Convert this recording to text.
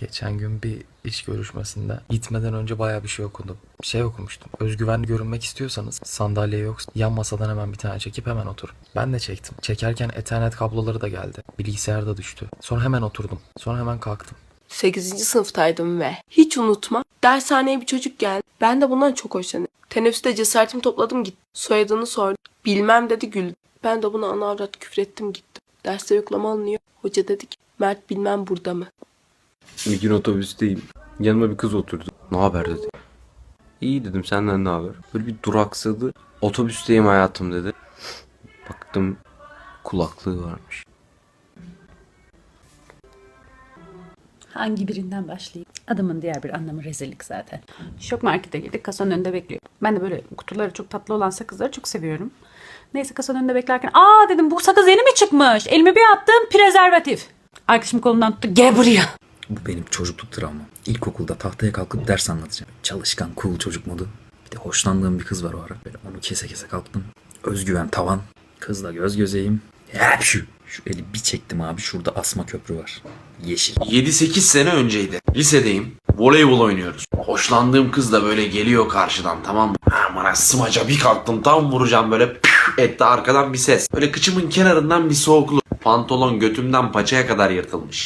Geçen gün bir iş görüşmesinde gitmeden önce bayağı bir şey okudum. Şey okumuştum. Özgüvenli görünmek istiyorsanız sandalye yok. Yan masadan hemen bir tane çekip hemen oturun. Ben de çektim. Çekerken ethernet kabloları da geldi. Bilgisayar da düştü. Sonra hemen oturdum. Sonra hemen kalktım. 8. sınıftaydım ve hiç unutma dershaneye bir çocuk geldi. Ben de bundan çok hoşlanıyorum. Teneffüste cesaretimi topladım gittim. Soyadını sordum. Bilmem dedi güldü. Ben de buna ana avrat küfrettim gittim. Derste yoklama alınıyor. Hoca dedi ki Mert bilmem burada mı? Bir gün otobüsteyim. Yanıma bir kız oturdu. Ne haber dedi. İyi dedim senden ne haber? Böyle bir duraksadı. Otobüsteyim hayatım dedi. Baktım kulaklığı varmış. Hangi birinden başlayayım? Adımın diğer bir anlamı rezillik zaten. Şok markete girdik. Kasanın önünde bekliyor. Ben de böyle kutuları çok tatlı olan sakızları çok seviyorum. Neyse kasanın önünde beklerken aa dedim bu sakız yeni mi çıkmış? Elimi bir attım prezervatif. Arkadaşım kolundan tuttu. Gel buraya. Bu benim çocukluk travmam. İlkokulda tahtaya kalkıp ders anlatacağım. Çalışkan, cool çocuk modu. Bir de hoşlandığım bir kız var o ara. Böyle onu kese kese kalktım. Özgüven tavan. Kızla göz gözeyim. Hep şu. Şu eli bir çektim abi. Şurada asma köprü var. Yeşil. 7-8 sene önceydi. Lisedeyim. Voleybol oynuyoruz. Hoşlandığım kız da böyle geliyor karşıdan tamam mı? Aman smaca bir kalktım tam vuracağım böyle püf etti arkadan bir ses. Böyle kıçımın kenarından bir soğukluk. Pantolon götümden paçaya kadar yırtılmış.